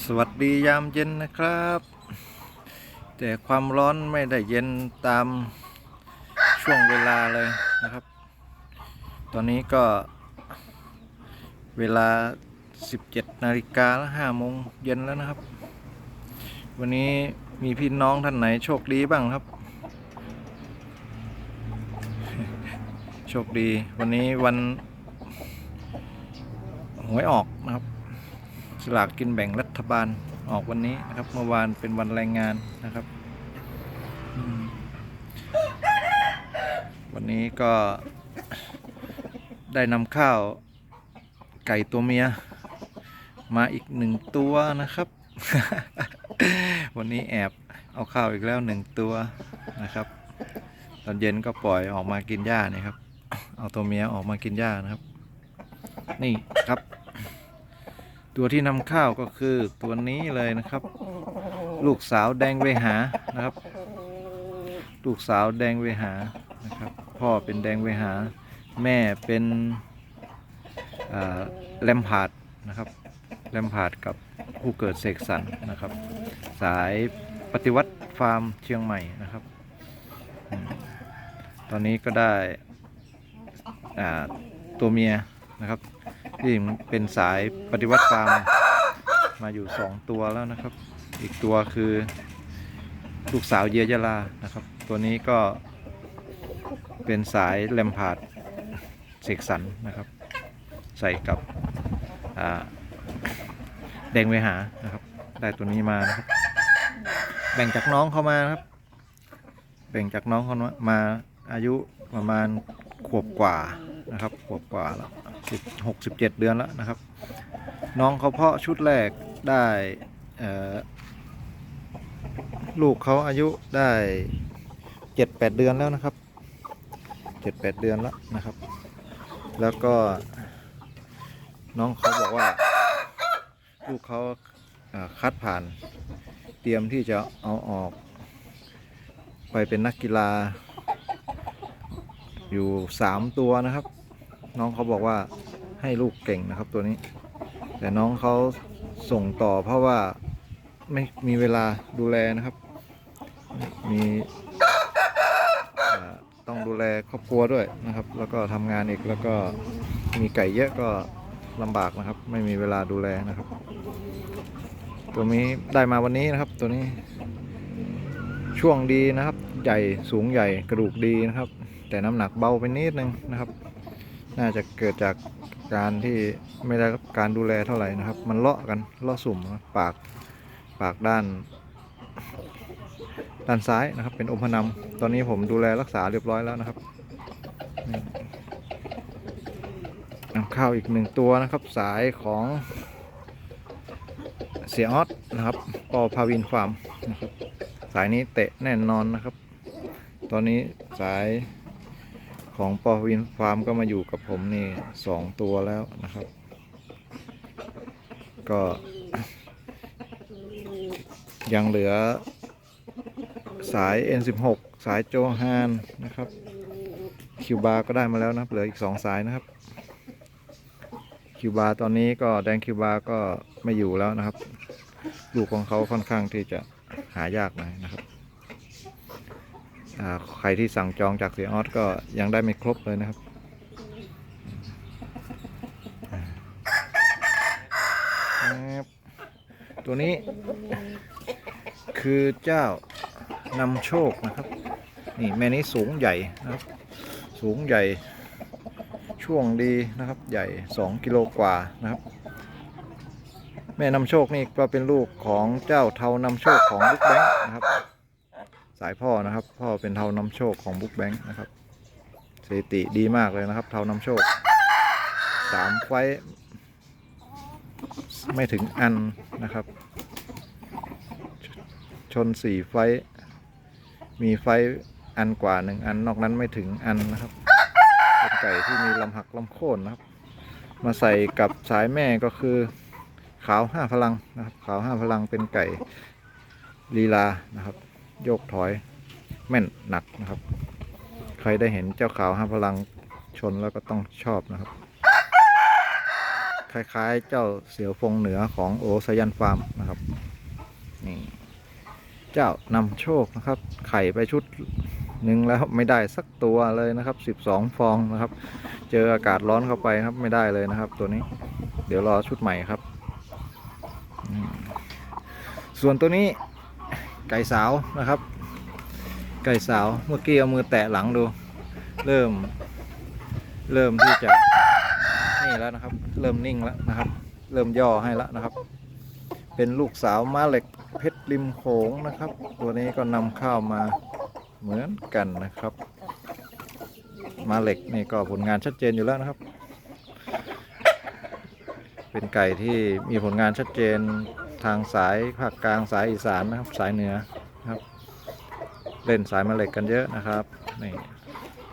สวัสดียามเย็นนะครับ แต่ความร้อนไม่ได้เย็นตามช่วงเวลาเลยนะครับ ตอนนี้ก็เวลา 17นาฬิกาและ5โมงเย็นแล้วนะครับ วันนี้มีพี่น้องท่านไหนโชคดีบ้างครับ โชคดีวันนี้วันหวยออกนะครับสลากกินแบ่งรั ฐบาลออกวันนี้นะครับ เมื่อวานเป็นวันแรงงานนะครับ วันนี้ก็ได้นำข้าวไก่ตัวเมีย มาอีกหนึ่งตัวนะครับ วันนี้แอบเอาข้าวอีกแล้วหนึ่งตัวนะครับ ตอนเย็นก็ปล่อยออกมากินหญ้านี่ครับ เอาตัวเมียออกมากินหญ้านะครับ นี่ครับ ตัวที่นำข้าวก็คือตัวนี้เลยนะครับ ลูกสาวแดงเวหานะครับ ลูกสาวแดงเวหานะครับ พ่อเป็นแดงเวหา แม่เป็นแลมพาดนะครับแลมพาดกับผู้เกิดเสกสรรนะครับ สายปฏิวัติฟาร์มเชียงใหม่นะครับ ตอนนี้ก็ได้ตัวเมียนะครับ ที่เป็นสายปฏิวัติฟาร์มมาอยู่ 2 ตัวแล้วนะครับ อีกตัวคือลูกสาวเยียยาลานะครับ ตัวนี้ก็เป็นสายแลมพาดเสกสรรนะครับ ใส่กับแดงเวหานะครับ ได้ตัวนี้มานะครับ แบ่งจากน้องเขามาครับ แบ่งจากน้องเขามา อายุประมาณขวบกว่านะครับขวบกว่าแล้วสิบหกสิบเจ็ดเดือนแล้วนะครับ น้องเขาเพาะชุดแรกได้ลูกเขาอายุได้เจ็ดแปดเดือนแล้วนะครับเจ็ดแปดเดือนแล้วนะครับ แล้วก็ น้องเขาบอกว่า ลูกเขาคัดผ่านเตรียมที่จะเอาออก ไปเป็นนักกีฬา อยู่สามตัวนะครับ น้องเขาบอกว่าให้ลูกเก่งนะครับตัวนี้ แต่น้องเขาส่งต่อเพราะว่าไม่มีเวลาดูแลนะครับ มีต้องดูแลครอบครัวด้วยนะครับ แล้วก็ทำงานอีกแล้วก็มีไก่เยอะก็ลำบากนะครับ ไม่มีเวลาดูแลนะครับ ตัวนี้ได้มาวันนี้นะครับ ตัวนี้ช่วงดีนะครับ ใหญ่สูงใหญ่กระดูกดีนะครับ แต่น้ำหนักเบาไปนิดนึงนะครับ น่าจะเกิดจากการที่ไม่ได้รับการดูแลเท่าไหร่นะครับ มันเลาะกันเลาะสุ่มปากปากด้าน ด้านซ้ายนะครับ เป็นอมพนำตอนนี้ผมดูแลรักษาเรียบร้อยแล้วนะครับนำข้าวอีกหนึ่งตัวนะครับ สายของเสียออสนะครับปอพาวินฟาร์มนะครับ สายนี้เตะแน่นอนนะครับ ตอนนี้สาย ของปอวินฟาร์มก็มาอยู่กับผมนี่สองตัวแล้วนะครับ ก็ยังเหลือสาย N16 สายโจฮานนะครับ คิวบาก็ได้มาแล้วนะเหลืออีกสองสายนะครับ คิวบาตอนนี้ก็แดงคิวบาก็ไม่อยู่แล้วนะครับ ลูกของเขาค่อนข้างที่จะหายากหน่อยนะครับ ใครที่สั่งจองจากเสียออสก็ยังได้ไม่ครบเลยนะครับตัวนี้คือเจ้านำโชคนะครับ นี่แม่นี้สูงใหญ่นะครับ สูงใหญ่ช่วงดีนะครับ ใหญ่ 2 กิโลกว่านะครับ แม่นำโชคนี่ก็เป็นลูกของเจ้าเทานำโชคของลูกแบงค์นะครับ สายพ่อนะครับ พ่อเป็นเทานำโชคของบุ๊กแบงค์นะครับสถิติดีมากเลยนะครับ เทานำโชคสามไฟไม่ถึงอันนะครับ ชนสี่ไฟมีไฟอันกว่าหนึ่งอันนอกนั้นไม่ถึงอันนะครับเป็นไก่ที่มีลำหักลำโค่นนะครับ มาใส่กับสายแม่ก็คือขาวห้าพลังนะครับ ขาวห้าพลังเป็นไก่ลีลานะครับ โยกถอยแม่นหนักนะครับ ใครได้เห็นเจ้าขาวห้าพลังชนแล้วก็ต้องชอบนะครับ คล้ายๆเจ้าเสือฟงเหนือของโอสยันฟาร์มนะครับนี่เจ้านำโชคนะครับ ไข่ไปชุดหนึ่งแล้วไม่ได้สักตัวเลยนะครับ 12 ฟองนะครับ เจออากาศร้อนเข้าไปครับไม่ได้เลยนะครับ ตัวนี้ เดี๋ยวรอชุดใหม่ครับ ส่วนตัวนี้ ไก่สาวนะครับ ไก่สาวเมื่อกี้เอามือแตะหลังดู เริ่ม เริ่มที่จะนี่แล้วนะครับ เริ่มนิ่งแล้วนะครับ เริ่มย่อให้แล้วนะครับ เป็นลูกสาวม้าเหล็กเพชรริมโขงนะครับ ตัวนี้ก็นำเข้าวมาเหมือนกันนะครับม้าเหล็กนี่ก็ผลงานชัดเจนอยู่แล้วนะครับ เป็นไก่ที่มีผลงานชัดเจน ทางสายภาคกลางสายอีสานนะครับสายเหนือครับ เล่นสายมาเหล็กกันเยอะนะครับนี่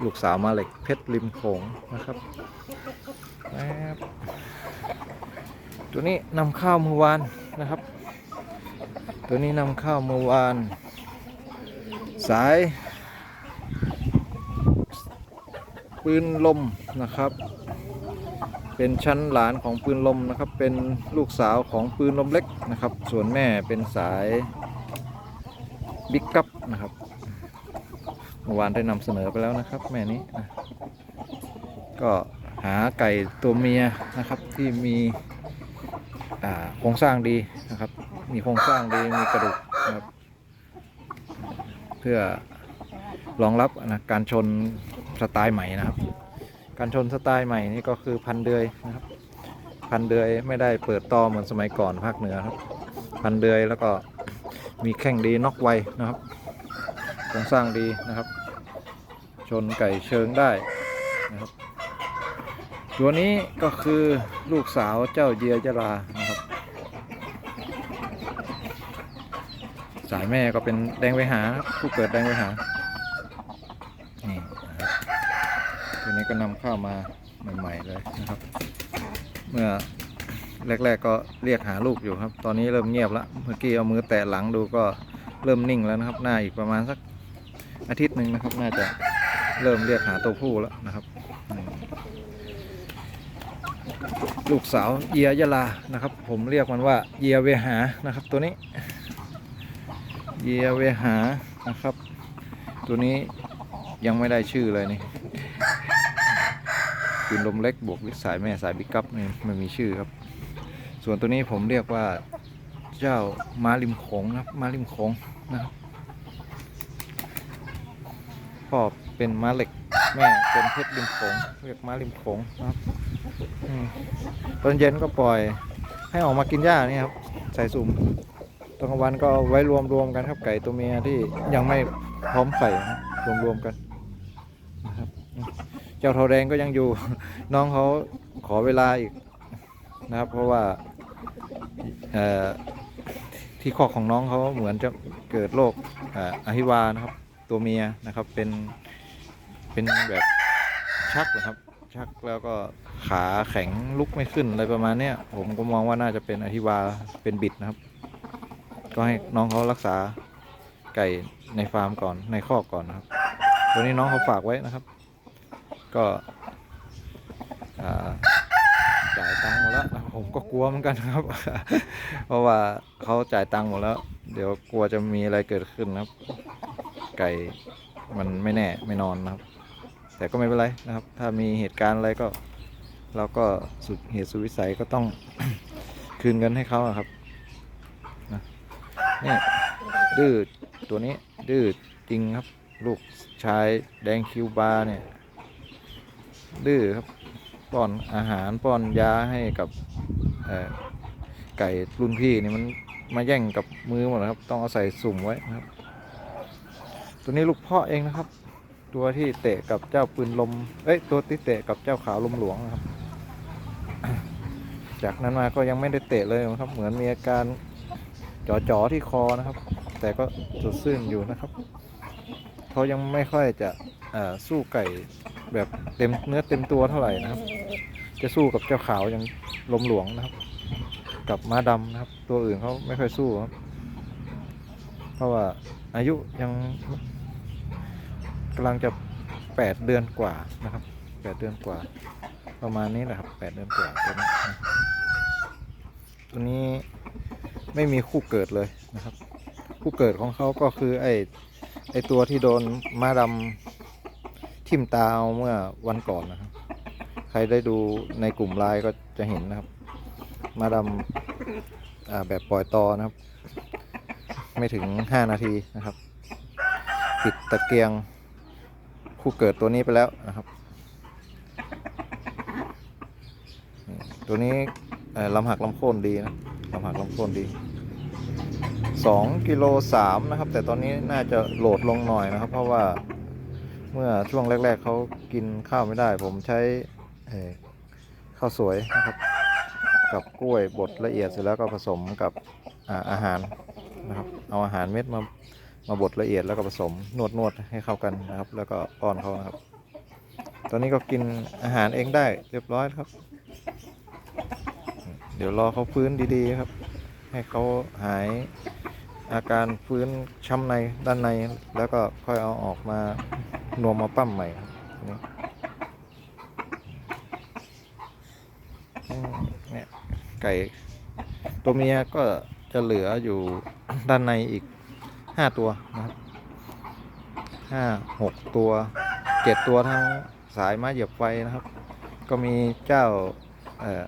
ลูกสาวมาเหล็กเพชรริมโขงนะครับแบตัวนี้นำข้าวเมื่อวานนะครับ ตัวนี้นำข้าวเมื่อวาน สาย ปืนลมนะครับ เป็นชั้นหลานของปืนลมนะครับ เป็นลูกสาวของปืนลมเล็กนะครับ ส่วนแม่เป็นสายบิ๊กกัปนะครับเมื่อวานได้นำเสนอไปแล้วนะครับ แม่นี้นะก็หาไก่ตัวเมียนะครับที่มีโครงสร้างดีนะครับ มีโครงสร้างดีมีกระดูกนะครับ เพื่อรองรับนะการชนสไตล์ใหม่นะครับ การชนสไตล์ใหม่นี่ก็คือพันเดือยนะครับ พันเดือยไม่ได้เปิดต่อเหมือนสมัยก่อนภาคเหนือครับ พันเดือยแล้วก็มีแข้งดีน็อกไวนะครับโครงสร้างดีนะครับ ชนไก่เชิงได้นะครับตัวนี้ก็คือลูกสาวเจ้าเยียจรานะครับ สายแม่ก็เป็นแดงไวหาผู้เกิดแดงไวหา นี่นะครับตัวนี้ ก็นำเข้ามาใหม่ ๆ เลยนะครับ เมื่อแรก ๆ ก็เรียกหาลูกอยู่ครับ ตอนนี้เริ่มเงียบแล้วเมื่อกี้เอามือแตะหลังดูก็เริ่มนิ่งแล้วนะครับ หน้าอีกประมาณสักอาทิตย์หนึ่งนะครับ น่าจะเริ่มเรียกหาตัวผู้แล้วนะครับ ลูกสาวเยียยะลานะครับ ผมเรียกมันว่าเยียเวหานะครับ ตัวนี้เยียเวหานะครับ ตัวนี้ยังไม่ได้ชื่อเลยนี่ ปืนลมเล็กบวกสายแม่สายบิ๊กกัปนี่ไม่มีชื่อครับ ส่วนตัวนี้ผมเรียกว่าเจ้าม้าริมโขงนะครับม้าริมโขงนะครับพ่อเป็นม้าเหล็กแม่เป็นเพชรริมโขงเรียกม้าริมโขงนะครับตอนเย็นก็ปล่อยให้ออกมากินหญ้านี่ครับใส่สุ่มตอนกลางวันก็ไว้รวมๆกันครับไก่ตัวเมียที่ยังไม่พร้อมไข่รวมๆกัน เจ้าทอแดงก็ยังอยู่ น้องเขาขอเวลาอีกนะครับ เพราะว่าที่คอกของน้องเขาเหมือนจะเกิดโรคออหิวานะครับ ตัวเมียนะครับเป็นเป็นแบบชักนะครับ ชักแล้วก็ขาแข็งลุกไม่ขึ้นอะไรประมาณเนี้ยผมก็มองว่าน่าจะเป็นอหิวาเป็นบิดนะครับ ก็ให้น้องเขารักษาไก่ในฟาร์มก่อนในคอกก่อนนะครับ ตัวนี้น้องเขาฝากไว้นะครับ ก็จ่ายตังค์หมดแล้ว ผมก็กลัวเหมือนกันครับ เพราะว่าเขาจ่ายตังค์หมดแล้ว เดี๋ยวกลัวจะมีอะไรเกิดขึ้นนะครับ ไก่มันไม่แน่ไม่นอนนะครับ แต่ก็ไม่เป็นไรนะครับ ถ้ามีเหตุการณ์อะไรก็ เราก็สุดเหตุสุดวิสัยก็ต้องคืนเงินให้เขาครับนะนี่ดื้อตัวนี้ดื้อจริงครับ ลูกชายแดงคิวบาร์เนี่ย ดื้อครับป้อนอาหารป้อนยาให้กับไก่รุ่นพี่นี่มันมาแย่งกับมือหมดนะครับ ต้องเอาใส่สุ่มไว้นะครับ ตัวนี้ลูกพ่อเองนะครับ ตัวที่เตะกับเจ้าปืนลมเอ้ยตัวที่เตะกับเจ้าขาวลมหลวงนะครับ จากนั้นมาก็ยังไม่ได้เตะเลยนะครับ เหมือนมีอาการจ่อๆที่คอนะครับ แต่ก็สดชื่นอยู่นะครับเขายังไม่ค่อยจะสู้ไก่ แบบเต็มเนื้อเต็มตัวเท่าไหร่นะครับ จะสู้กับเจ้าขาวยังลมหลวงนะครับ กับม้าดำนะครับ ตัวอื่นเขาไม่ค่อยสู้ครับ เพราะว่าอายุยังกำลังจะแปดเดือนกว่านะครับแปดเดือนกว่า ประมาณนี้แหละครับแปดเดือนกว่าตัวนี้ตัวนี้ไม่มีคู่เกิดเลยนะครับ คู่เกิดของเขาก็คือไอไอตัวที่โดนม้าดำ ทิ่มตาเอาเมื่อวันก่อนนะครับ ใครได้ดูในกลุ่มไลน์ก็จะเห็นนะครับ มาดำอ่าแบบปล่อยตอนะครับ ไม่ถึง 5 นาทีนะครับ ปิดตะเกียงคู่เกิดตัวนี้ไปแล้วนะครับ ตัวนี้ลำหักลำโค่นดีนะลำหักลำโค่นดี2กิโล3นะครับ แต่ตอนนี้น่าจะโหลดลงหน่อยนะครับ เพราะว่า เมื่อช่วงแรก ๆเขากินข้าวไม่ได้ ผมใช้ข้าวสวยนะครับ กับกล้วยบดละเอียดเสร็จแล้วก็ผสมกับอาอาหารนะครับ เอาอาหารเม็ดมามาบดละเอียดแล้วก็ผสมนวดนวดให้เข้ากันนะครับ แล้วก็ป้อนเขานะครับ ตอนนี้ก็กินอาหารเองได้เรียบร้อยครับ เดี๋ยวรอเขาฟื้นดีๆครับ ให้เขาหายอาการฟื้นช้ำในด้านในแล้วก็ค่อยเอาออกมา นวมมาปั้มใหม่ครับนี่เนี่ยไก่ตัวเมียก็จะเหลืออยู่ด้านในอีกห้าตัวนะครับห้าหกตัวเจ็ดตัวทั้งสายม้เหยียบไฟนะครับ ก็มีเจ้าเอ่อ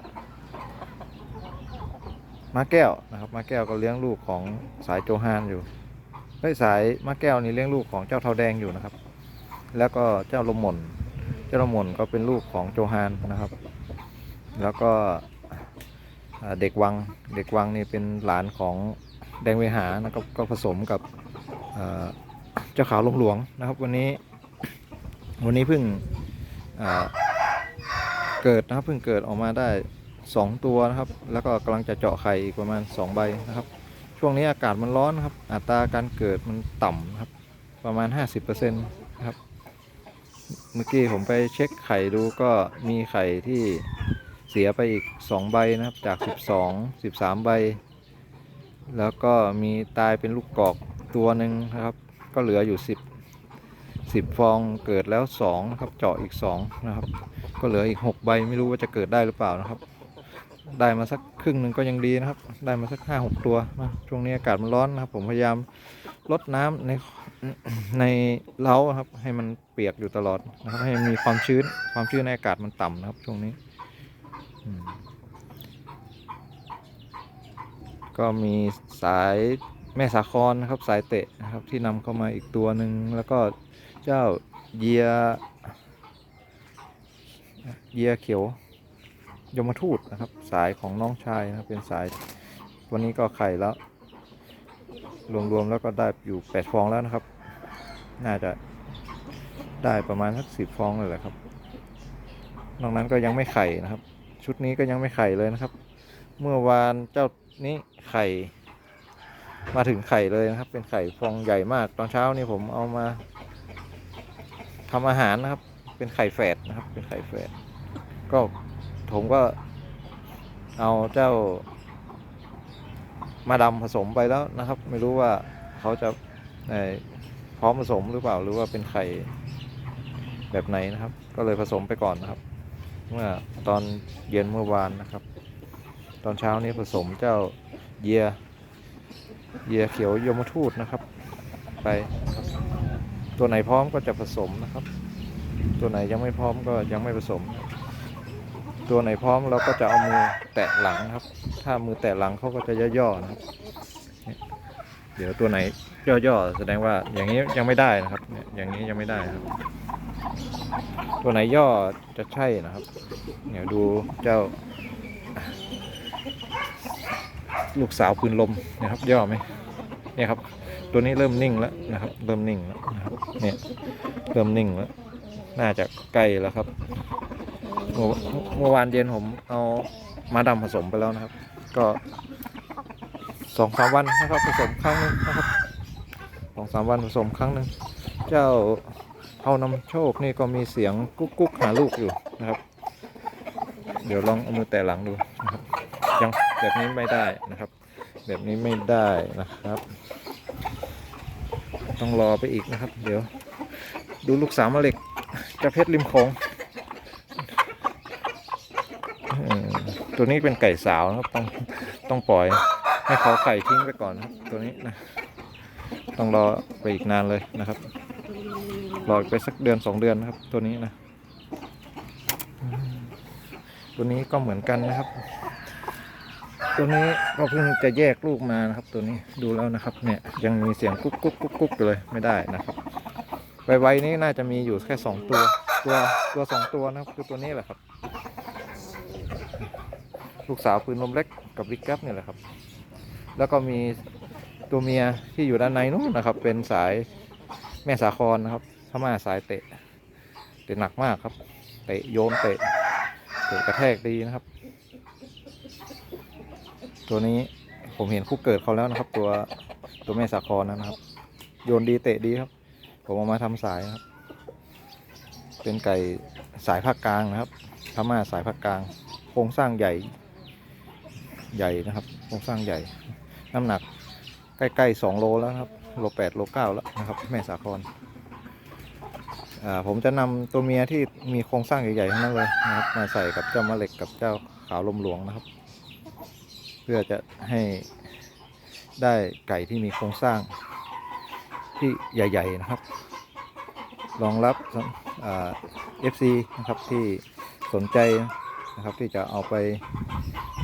ม้าแก้วนะครับม้าแก้วก็เลี้ยงลูกของสายโจฮานอยู่เฮ้ยสายม้าแก้วนี่เลี้ยงลูกของเจ้าเทาแดงอยู่นะครับ แล้วก็เจ้าลมหม่นเจ้าลมหม่นก็เป็นลูกของโจฮานนะครับ แล้วก็เด็กวังเด็กวังนี่เป็นหลานของแดงเวหานะครับก็ผสมกับเจ้าขาวลมหลวงนะครับ วันนี้วันนี้เพิ่งเกิดนะครับเพิ่งเกิดออกมาได้สองตัวนะครับ แล้วก็กำลังจะเจาะไข่อีกประมาณ 2 ใบนะครับ ช่วงนี้อากาศมันร้อนนครับ อัตราการเกิดมันต่ำครับประมาณ 50%นะครับ เมื่อกี้ผมไปเช็คไข่ดูก็มีไข่ที่เสียไปอีก 2 ใบนะครับ จาก 12 13 ใบ แล้วก็มีตายเป็นลูกกอกตัวหนึ่งนะครับ ก็เหลืออยู่ 10 10 ฟองเกิดแล้ว2นะครับ เจาะอีก 2 นะครับ ก็เหลืออีก 6 ใบไม่รู้ว่าจะเกิดได้หรือเปล่านะครับ ได้มาสักครึ่งหนึ่งก็ยังดีนะครับ ได้มาสักห้าหกตัวนะช่วงนี้อากาศมันร้อนนะครับ ผมพยายาม ลดน้ำในในเล้าครับ ให้มันเปียกอยู่ตลอดนะครับ ให้มีความชื้น ความชื้นในอากาศมันต่ำนะครับ ช่วงนี้ก็มีสายแม่สาครนะครับ สายเตะนะครับที่นำเข้ามาอีกตัวหนึ่งแล้วก็เจ้าเยียเยียเขียวยมทูตนะครับ สายของน้องชายนะครับเป็นสายวันนี้ก็ไข่แล้ว รวมๆแล้วก็ได้อยู่แปดฟองแล้วนะครับ น่าจะได้ประมาณสักสิบฟองเลยแหละครับ นอกนั้นก็ยังไม่ไข่นะครับ ชุดนี้ก็ยังไม่ไข่เลยนะครับ เมื่อวานเจ้านี้ไข่ มาถึงไข่เลยนะครับ เป็นไข่ฟองใหญ่มาก ตอนเช้านี่ผมเอามาทำอาหารนะครับ เป็นไข่แฝดนะครับ เป็นไข่แฝด ก็ผมก็เอาเจ้า มาดำผสมไปแล้วนะครับ ไม่รู้ว่าเขาจะพร้อมผสมหรือเปล่าหรือว่าเป็นไข่แบบไหนนะครับ ก็เลยผสมไปก่อนนะครับ เมื่อตอนเย็นเมื่อวานนะครับ ตอนเช้านี้ผสมเจ้าเยียเยียเขียวยมทูตนะครับ ไปตัวไหนพร้อมก็จะผสมนะครับ ตัวไหนยังไม่พร้อมก็ยังไม่ผสม ตัวไหนพร้อมเราก็จะเอามือแตะหลังครับ ถ้ามือแตะหลังเขาก็จะย่อๆนะครับ เดี๋ยวตัวไหนย่อๆแสดงว่าอย่างนี้ยังไม่ได้นะครับเนี่ยอย่างนี้ยังไม่ได้ครับ ตัวไหนย่อจะใช่นะครับ เดี๋ยวดูเจ้า ลูกสาวปืนลมนะครับ ย่อไหมเนี่ยครับ ตัวนี้เริ่มนิ่งแล้วนะครับ เริ่มนิ่งแล้วนะครับเนี่ยเริ่มนิ่งแล้วน่าจะใกล้แล้วครับเมื่อเมื่อวานเย็นผมเอามาดำผสมไปแล้วนะครับ ก็สองสามวันนะครับผสมครั้งหนึงนะครับสองสามวันผสมครั้งหนึ่งเจ้าเฮานำโชคนี่ก็มีเสียงกุ๊กกุ๊กหาลูกอยู่นะครับ เดี๋ยวลองเอามือแตะหลังดูนะครับยังแบบนี้ไม่ได้นะครับ แบบนี้ไม่ได้นะครับ ต้องรอไปอีกนะครับ เดี๋ยว ดูลูกสาวมเหล็กจะเพชรริมโขง ตัวนี้เป็นไก่สาวนะครับต้องต้องปล่อยให้เขาไข่ทิ้งไปก่อนครับตัวนี้นะต้องรอไปอีกนานเลยนะครับรออไปสักเดือนสองเดือนนะครับ ตัวนี้นะตัวนี้ก็เหมือนกันนะครับ ตัวนี้ก็เพิ่งจะแยกลูกมานะครับ ตัวนี้ดูแล้วนะครับ เนี่ยยังมีเสียงกุ๊กกุ๊กกุ๊กกุ๊กเลยไม่ได้นะครับไวๆนี้น่าจะมีอยู่แค่สองตัวตัวตัวสองตัวนะครับคือตัวนี้แหละครับ ลูกสาวปืนลมเล็กกับวิกแกัปเนี่ยแหละครับ แล้วก็มีตัวเมียที่อยู่ด้านในนู้นนะครับ เป็นสายแม่สาครนะครับพม่าสายเตะเตะหนักมากครับ เตะโยนเตะเตะกระแทกดีนะครับ ตัวนี้ผมเห็นคู่เกิดเขาแล้วนะครับ ตัวตัวแม่สาครนะครับ โยนดีเตะดีครับ ผมเอามาทำสายนะครับ เป็นไก่สายภาคกลางนะครับพม่าสายภาคกลาง โครงสร้างใหญ่ ใหญ่นะครับโครงสร้างใหญ่ น้ำหนักใกล้ๆสองโลแล้วครับโลแปดโลเก้าแล้วนะครับ แม่สาครอ่าผมจะนำตัวเมียที่มีโครงสร้างใหญ่ๆทั้งนั้นเลยนะครับ มาใส่กับเจ้ามะเร็กกับเจ้าขาวลมหลวงนะครับ เพื่อจะให้ได้ไก่ที่มีโครงสร้างที่ใหญ่ ๆ นะครับ รองรับสำอ่า FC นะครับที่สนใจนะครับที่จะเอาไป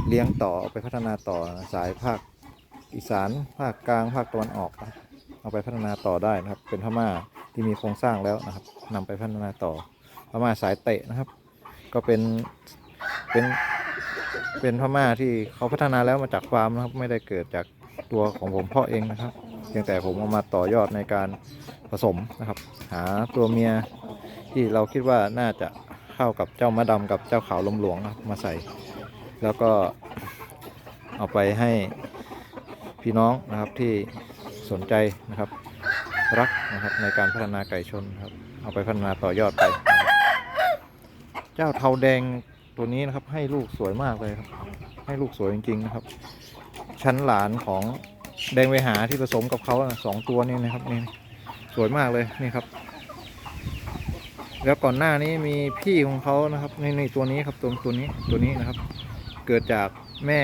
เลี้ยงต่อไปพัฒนาต่อสายภาคอีสานภาคกลางภาคตะวันออกเอาไปพัฒนาต่อได้นะครับ เป็นพม่าที่มีโครงสร้างแล้วนะครับนำไปพัฒนาต่อพม่าสายเตะนะครับ ก็เป็นเป็นเป็นพม่าที่เขาพัฒนาแล้วมาจากฟาร์มนะครับ ไม่ได้เกิดจากตัวของผมพาะเองนะครับเพียงแต่ผมเอามาต่อยอดในการผสมนะครับ หาตัวเมียที่เราคิดว่าน่าจะเข้ากับเจ้ามะดำกับเจ้าขาวลมหลวงนะมาใส่ แล้วก็เอาไปให้พี่น้องนะครับที่สนใจนะครับรักนะครับในการพัฒนาไก่ชนครับ เอาไปพัฒนาต่อยอดไป เจ้าเทาแดงตัวนี้นะครับให้ลูกสวยมากเลยครับ ให้ลูกสวยจริงๆนะครับ ชั้นหลานของแดงเวหาที่ผสมกับเขาสองตัวนี่นะครับนี่สวยมากเลยนี่ครับ แล้วก่อนหน้านี้มีพี่ของเขานะครับในในตัวนี้ครับตัวตัวนี้ตัวนี้นะครับ เกิดจากแม่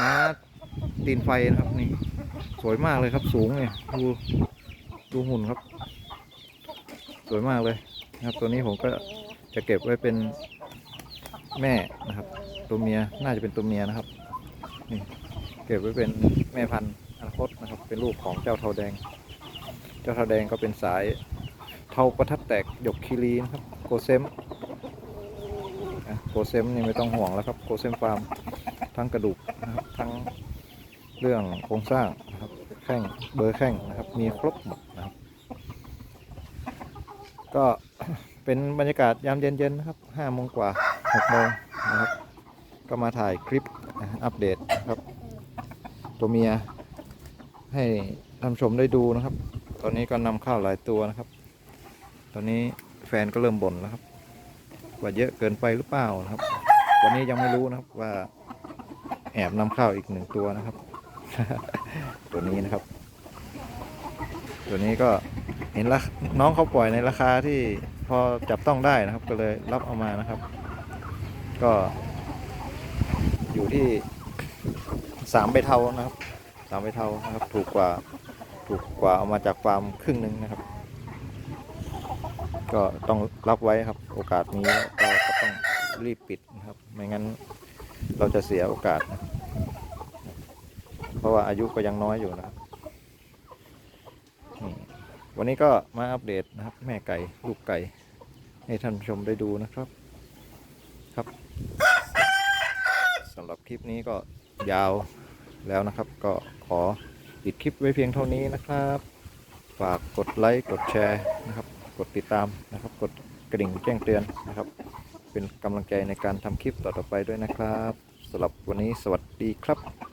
ม้าตีนไฟนะครับนี่ สวยมากเลยครับสูงเนี่ยดูดูหุ่นครับ สวยมากเลยนะครับ ตัวนี้ผมก็จะเก็บไว้เป็นแม่นะครับ ตัวเมียน่าจะเป็นตัวเมียนะครับนี่เก็บไว้เป็นแม่พันธุ์อนาคตนะครับ เป็นลูกของเจ้าเทาแดง เจ้าเทาแดงก็เป็นสายเทาประทัดแตกหยกคีรีนะครับโกเซม เซมนี่ไม่ต้องห่วงแล้วครับโกเซมฟาร์มทั้งกระดูกนะครับทั้งเรื่องโครงสร้างนะครับแข้งเบอร์แข้งนะครับ มีครบหมดนะครับ ก็เป็นบรรยากาศยามเย็นๆนะครับห้าโมงกว่าหกโมงนะครับ ก็มาถ่ายคลิปอัปเดตนะครับ ตัวเมียให้ท่านชมได้ดูนะครับ ตอนนี้ก็นำเข้าวหลายตัวนะครับ ตอนนี้แฟนก็เริ่มบ่นแล้วครับ ว่าเยอะเกินไปหรือเปล่านะครับ วันนี้ยังไม่รู้นะครับว่าแอบนำเข้าอีกหนึ่งตัวนะครับ ตัวนี้นะครับ ตัวนี้ก็เห็นละน้องเขาปล่อยในราคาที่พอจับต้องได้นะครับ ก็เลยรับเอามานะครับ ก็ อยู่ที่สามใบเทานะครับสามใบเทานะครับ ถูกกว่าถูกกว่าเอามาจากฟาร์มครึ่งหนึ่งนะครับ ก็ต้องรับไว้ครับ อกาสนี้เราก็ต้องรีบปิดนะครับ ไม่งั้นเราจะเสียโอกาสนะเพราะว่าอายุก็ยังน้อยอยู่นะครับวันนี้ก็มาอัปเดตนะครับ แม่ไก่ลูกไก่ ให้ท่านชมได้ดูนะครับ ครับสำหรับคลิปนี้ก็ยาวแล้วนะครับ ก็ขอปิดคลิปไว้เพียงเท่านี้นะครับ ฝากกดไลค์กดแชร์นะครับ กดติดตามนะครับกด กระดิ่งแจ้งเตือนนะครับ เป็นกำลังใจในการทำคลิปต่อๆไปด้วยนะครับสำหรับวันนี้สวัสดีครับ